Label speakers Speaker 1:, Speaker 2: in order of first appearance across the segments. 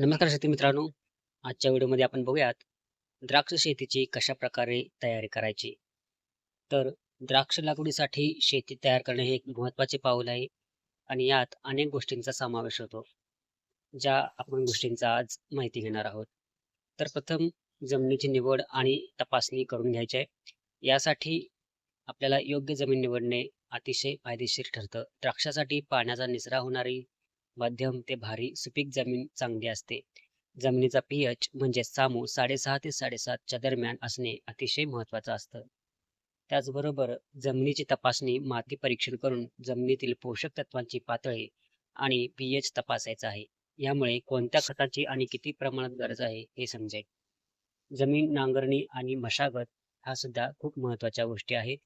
Speaker 1: नमस्कार शेती मित्रांनो. आजच्या व्हिडिओमध्ये आपण बघूयात द्राक्ष शेतीची कशा प्रकारे तयारी करायची? तर द्राक्ष लागवडीसाठी शेती तयार करणे हे एक महत्त्वाचे पाऊल आहे आणि यात अनेक गोष्टींचा समावेश होतो ज्या आपण गोष्टींचा आज माहिती घेणार आहोत. तर प्रथम जमिनीची निवड आणि तपासणी करून घ्यायची आहे. यासाठी आपल्याला योग्य जमीन निवडणे अतिशय फायदेशीर ठरतं. द्राक्षासाठी पाण्याचा निचरा होणारी मध्यम ते भारी सुपीक जमीन चांगली असते. जमिनीचा पीएच म्हणजे सामू साडेसहा ते साडेसातच्या दरम्यान असणे अतिशय महत्वाचं असतं. त्याचबरोबर जमिनीची तपासणी माती परीक्षण करून जमिनीतील पोषक तत्वांची पातळी आणि पीएच तपासायचा आहे. यामुळे कोणत्या खताची आणि किती प्रमाणात गरज आहे हे समजेल. जमीन नांगरणी आणि मशागत ह्या सुद्धा खूप महत्त्वाच्या गोष्टी आहेत.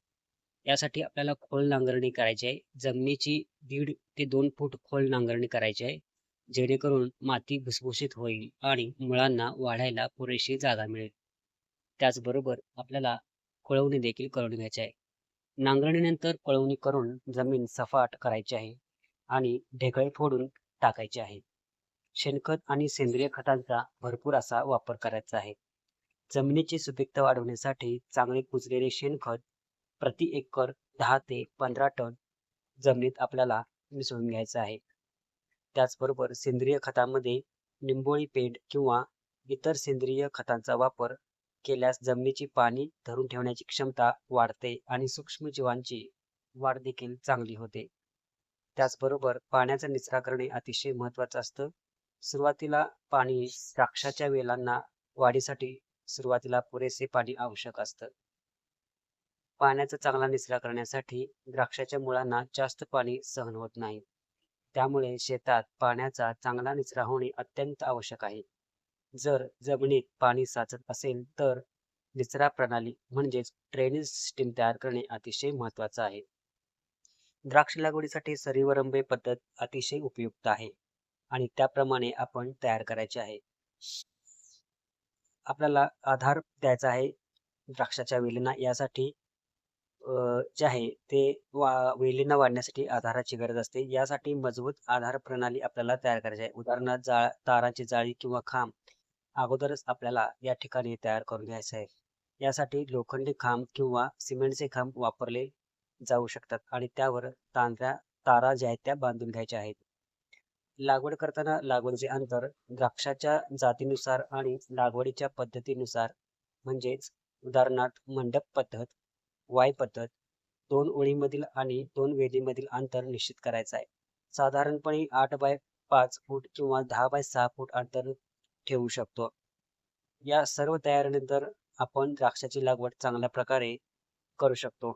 Speaker 1: यासाठी आपल्याला खोल नांगरणी करायची आहे. जमिनीची दीड ते दोन फूट खोल नांगरणी करायची आहे. जेणेकरून माती भुसभुशीत होईल आणि मुळांना वाढायला पुरेशी जागा मिळेल. त्याचबरोबर आपल्याला कोळवणी देखील करून घ्यायची आहे. नांगरणीनंतर कोळवणी करून जमीन सपाट करायची आहे आणि ढेकळे फोडून टाकायचे आहे. शेणखत आणि सेंद्रिय खतांचा भरपूर असा वापर करायचा आहे. जमिनीची सुपीकता वाढवण्यासाठी चांगले कुजलेले शेणखत प्रति एकर दहा ते पंधरा टन जमिनीत आपल्याला मिसळून घ्यायचं आहे. त्याचबरोबर सेंद्रिय खतामध्ये निंबोळी पेंड किंवा इतर सेंद्रिय खतांचा वापर केल्यास जमिनीची पाणी धरून ठेवण्याची क्षमता वाढते आणि सूक्ष्मजीवांची वाढ देखील चांगली होते. त्याचबरोबर पाण्याचा निचरा करणे अतिशय महत्वाचं असतं. सुरुवातीला पाणी द्राक्षाच्या वेलांना वाढीसाठी सुरुवातीला पुरेसे पाणी आवश्यक असतं. पाण्याचा चांगला निचरा करण्यासाठी द्राक्षाच्या मुळांना जास्त पाणी सहन होत नाही. त्यामुळे शेतात पाण्याचा चांगला निचरा होणे अत्यंत आवश्यक आहे. जर जमिनीत पाणी साचत असेल तर निचरा प्रणाली म्हणजेच ड्रेनेज सिस्टीम तयार करणे अतिशय महत्वाचं आहे. द्राक्ष लागवडीसाठी सरीवरंबे पद्धत अतिशय उपयुक्त आहे आणि त्याप्रमाणे आपण तयार करायचे आहे. आपल्याला आधार द्यायचा आहे. द्राक्षाच्या वेलींना यासाठी जे आहे ते वा वेलींना वाढण्यासाठी आधाराची गरज असते. यासाठी मजबूत आधार प्रणाली आपल्याला तयार करायची आहे. उदाहरणार्थ जाळ तारांची जाळी किंवा खांब अगोदरच आपल्याला या ठिकाणी तयार करून घ्यायचं आहे. यासाठी लोखंडी खांब किंवा सिमेंटचे खांब वापरले जाऊ शकतात आणि त्यावर तांद्र्या तारा ज्या आहेत त्या बांधून घ्यायच्या आहेत. लागवड करताना लागवडीचे अंतर द्राक्षाच्या जातीनुसार आणि लागवडीच्या पद्धतीनुसार म्हणजेच उदाहरणार्थ मंडप पद्धत वाय पद्धत दोन ओळीमधील आणि दोन वेलीमधील अंतर निश्चित करायचं आहे. साधारणपणे आठ बाय पाच फूट किंवा दहा बाय सहा फूट अंतर ठेवू शकतो. या सर्व तयारीनंतर आपण द्राक्षाची लागवड चांगल्या प्रकारे करू शकतो.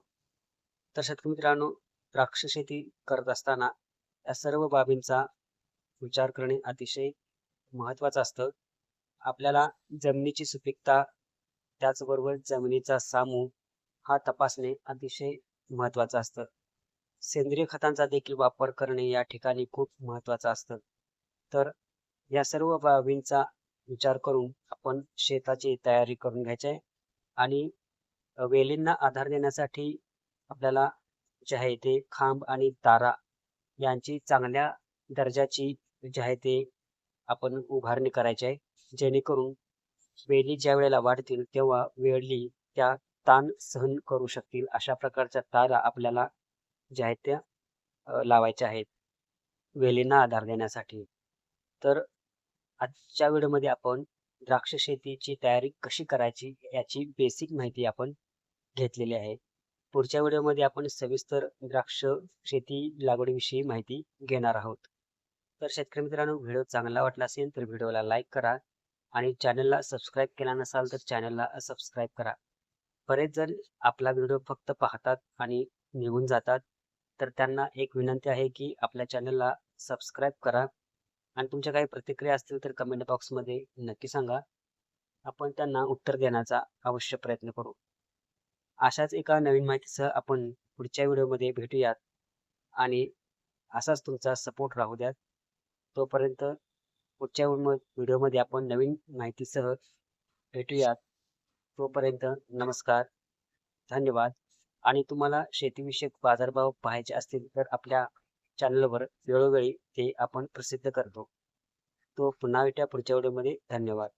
Speaker 1: तर शेतकरी मित्रांनो द्राक्ष शेती करत असताना या सर्व बाबींचा विचार करणे अतिशय महत्वाचं असतं. आपल्याला जमिनीची सुपीकता त्याचबरोबर जमिनीचा सामू हा तपासणे अतिशय महत्वाचं असतं. सेंद्रिय खतांचा देखील वापर करणे या ठिकाणी खूप महत्वाचं असतं. तर या सर्व बाबींचा विचार करून आपण शेताची तयारी करून घ्यायची आहे आणि वेलींना आधार देण्यासाठी आपल्याला जे आहे ते खांब आणि तारा यांची चांगल्या दर्जाची जे आहे ते आपण उभारणी करायची आहे. जेणेकरून वेली ज्या वेळेला वाढतील तेव्हा वेळली त्या ताण सहन करू शकतील अशा प्रकारच्या तारा आपल्याला ज्या आहेत त्या लावायच्या आहेत. वेलींना आधार देण्यासाठी. तर आजच्या व्हिडिओमध्ये आपण द्राक्ष शेतीची तयारी कशी करायची याची बेसिक माहिती आपण घेतलेली आहे. पुढच्या व्हिडिओमध्ये आपण सविस्तर द्राक्ष शेती लागवडीविषयी माहिती घेणार आहोत. तर शेतकरी मित्रांनो व्हिडिओ चांगला वाटला असेल तर व्हिडिओला लाईक करा आणि चॅनलला सबस्क्राईब केला नसाल तर चॅनलला सबस्क्राईब करा. बरेच जण आपला व्हिडिओ फक्त पाहतात आणि निघून जातात. तर त्यांना एक विनंती आहे की आपल्या चॅनलला सबस्क्राईब करा. आणि तुमच्या काही प्रतिक्रिया असतील तर कमेंट बॉक्समध्ये नक्की सांगा. आपण त्यांना उत्तर देण्याचा अवश्य प्रयत्न करू. अशाच एका नवीन माहितीसह आपण पुढच्या व्हिडिओमध्ये भेटूयात. आणि असाच तुमचा सपोर्ट राहू द्यात. तोपर्यंत पुढच्या व्हिडिओमध्ये आपण नवीन माहितीसह भेटूयात. तोपर्यंत नमस्कार धन्यवाद. आणि तुम्हाला शेतीविषयक बाजारभाव पाहायचे असतील तर आपल्या चॅनलवर वेळोवेळी ते आपण प्रसिद्ध करतो. तो पुन्हा भेटूया पुढच्या व्हिडिओमध्ये. धन्यवाद.